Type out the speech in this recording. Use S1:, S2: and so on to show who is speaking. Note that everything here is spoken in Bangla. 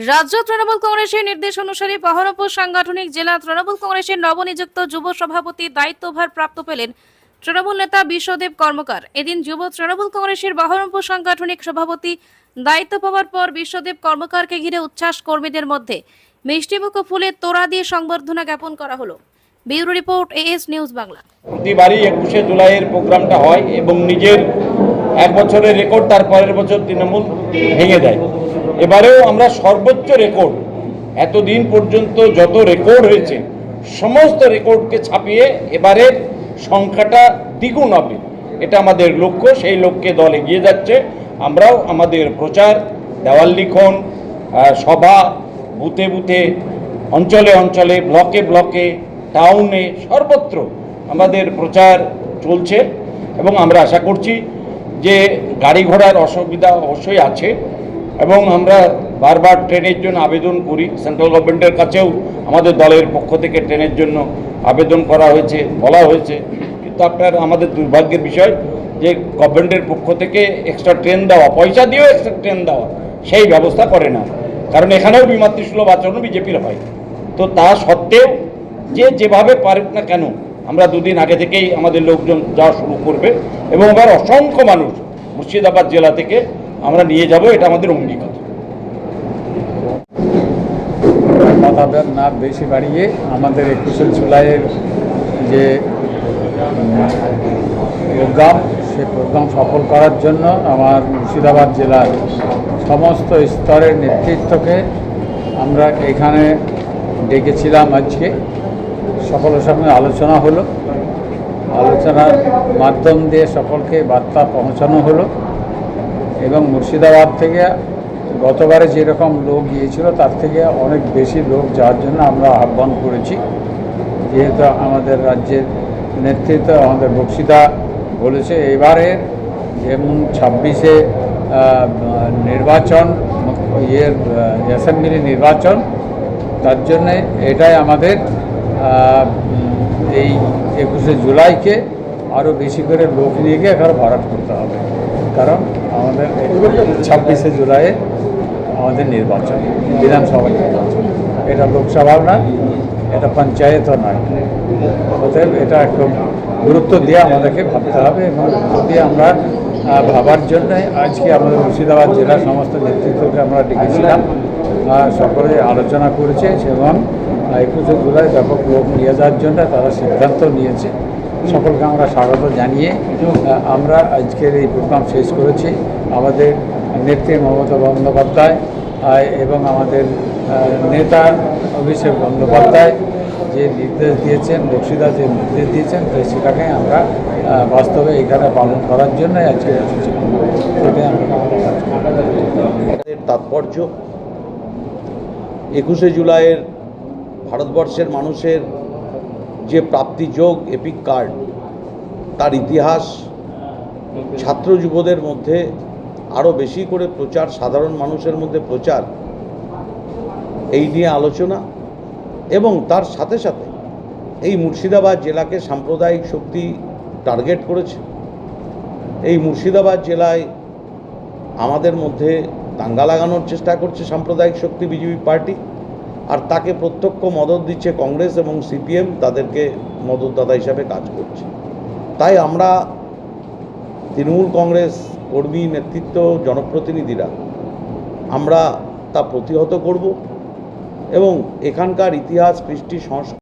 S1: রাজ্য তৃণমূল কংগ্রেসের নির্দেশ অনুসারে বহরমপুর সাংগঠনিক জেলা তৃণমূল কংগ্রেসের নবনিযুক্ত যুব সভাপতি দায়িত্বভার প্রাপ্ত পেলেন তৃণমূল নেতা বিশ্বদেব কর্মকার। এদিন যুব তৃণমূল কংগ্রেসের বহরমপুর সাংগঠনিক সভাপতি দায়িত্ব পাওয়ার পর বিশ্বদেব কর্মকারকে ঘিরে উচ্ছ্বাস কর্মীদের মধ্যে। মিষ্টিমুখ ও ফুলের তোড়া দিয়ে সংবর্ধনা জ্ঞাপন করা হলো। Bureau report AS News Bangla.
S2: প্রতিবারই একুশে জুলাইয়ের প্রোগ্রামটা হয় এবং নিজের এক বছরের রেকর্ড তার পরের বছর তৃণমূল ভেঙে দেয়। এবারেও আমরা সর্বোচ্চ রেকর্ড এতদিন পর্যন্ত যত রেকর্ড হয়েছে, সমস্ত রেকর্ডকে ছাপিয়ে এবারের সংখ্যাটা দ্বিগুণ হবে। এটা আমাদের লক্ষ্য, সেই লক্ষ্যে দল এগিয়ে যাচ্ছে। আমরাও আমাদের প্রচার, দেওয়াল লিখন সভা, বুথে বুথে, অঞ্চলে অঞ্চলে, ব্লকে ব্লকে, টাউনে সর্বত্র আমাদের প্রচার চলছে। এবং আমরা আশা করছি যে গাড়ি ঘোড়ার অসুবিধা অবশ্যই আছে। এবং আমরা বারবার ট্রেনের জন্য আবেদন করি সেন্ট্রাল গভর্নমেন্টের কাছেও আমাদের দলের পক্ষ থেকে ট্রেনের জন্য আবেদন করা হয়েছে, বলা হয়েছে। কিন্তু আপনার আমাদের দুর্ভাগ্যের বিষয় যে গভর্নমেন্টের পক্ষ থেকে এক্সট্রা ট্রেন দেওয়া, পয়সা দিয়েও এক্সট্রা ট্রেন দেওয়া, সেই ব্যবস্থা করে না। কারণ এখানেও বিমাতৃসুলভ আচরণ বিজেপির হয়। তো তা সত্ত্বেও যে যেভাবে পারুক না কেন, আমরা দুদিন আগে থেকেই আমাদের লোকজন যাওয়া শুরু করবে। এবং এবার অসংখ্য মানুষ মুর্শিদাবাদ জেলা থেকে আমরা নিয়ে যাব, এটা আমাদের অঙ্গীকার
S3: কথা না বেশি বাড়িয়ে আমাদের একুশে জুলাইয়ের যে প্রোগ্রাম সেই প্রোগ্রাম সফল করার জন্য আমার মুর্শিদাবাদ জেলার সমস্ত স্তরের নেতৃত্বকে আমরা এখানে ডেকেছিলাম আজকে। সকলের সঙ্গে আলোচনা হলো। আলোচনার মাধ্যম দিয়ে সকলকে বার্তা পৌঁছানো হলো। এবং মুর্শিদাবাদ থেকে গতবারে যেরকম লোক গিয়েছিল, তার থেকে অনেক বেশি লোক যাওয়ার জন্য আমরা আহ্বান করেছি। যেহেতু আমাদের রাজ্যের নেতৃত্ব আমাদের বক্সিতা বলেছে, এবারে যেমন ছাব্বিশে নির্বাচন, ইয়ের অ্যাসেম্বলি নির্বাচন, তার জন্যে এটাই আমাদের এই একুশে জুলাইকে আরও বেশি করে লোক নিয়ে গিয়ে এখানে ভরাট করতে হবে। কারণ আমাদের ছাব্বিশে জুলাইয়ে আমাদের নির্বাচন, বিধানসভা নির্বাচন। এটা লোকসভাও না, এটা পঞ্চায়েতও নয় অতএব এটা একদম গুরুত্ব দিয়ে আমাদেরকে ভাবতে হবে এবং দিয়ে আমরা ভাবার জন্যে আজকে আমাদের মুর্শিদাবাদ জেলার সমস্ত নেতৃত্বকে আমরা ডেকেছিলাম সকলে আলোচনা করেছে এবং একুশে জুলাই ব্যাপক লোক নিয়ে যাওয়ার জন্য তারা সিদ্ধান্ত নিয়েছে। সকলকে আমরা স্বাগত জানিয়ে আমরা আজকের এই প্রোগ্রাম শেষ করেছি। আমাদের নেত্রী মমতা বন্দ্যোপাধ্যায় এবং আমাদের নেতা অভিষেক বন্দ্যোপাধ্যায় যে নির্দেশ দিয়েছেন বক্সিদা যে নির্দেশ দিয়েছেন তাই সেটাকে আমরা বাস্তবে এখানে পালন করার জন্য আজকে
S4: তাৎপর্য, একুশে জুলাইয়ের ভারতবর্ষের মানুষের প্রাপ্তিযোগ এপিক কার্ড তার ইতিহাস ছাত্র যুবদের মধ্যে আরও বেশি করে প্রচার, সাধারণ মানুষের মধ্যে প্রচার, এই নিয়ে আলোচনা এবং তার সাথে সাথে এই মুর্শিদাবাদ জেলাকে সাম্প্রদায়িক শক্তি টার্গেট করেছে। এই মুর্শিদাবাদ জেলায় আমাদের মধ্যে দাঙ্গা লাগানোর চেষ্টা করছে সাম্প্রদায়িক শক্তি বিজেপি পার্টি। আর তাকে প্রত্যক্ষ মদত দিচ্ছে কংগ্রেস এবং সিপিএম, তাদেরকে মদতদাতা হিসাবে কাজ করছে। তাই আমরা তৃণমূল কংগ্রেস কর্মী নেতৃত্ব জনপ্রতিনিধিরা, আমরা তা প্রতিহত করব এবং এখানকার ইতিহাস, কৃষ্টি, সংস্কৃতি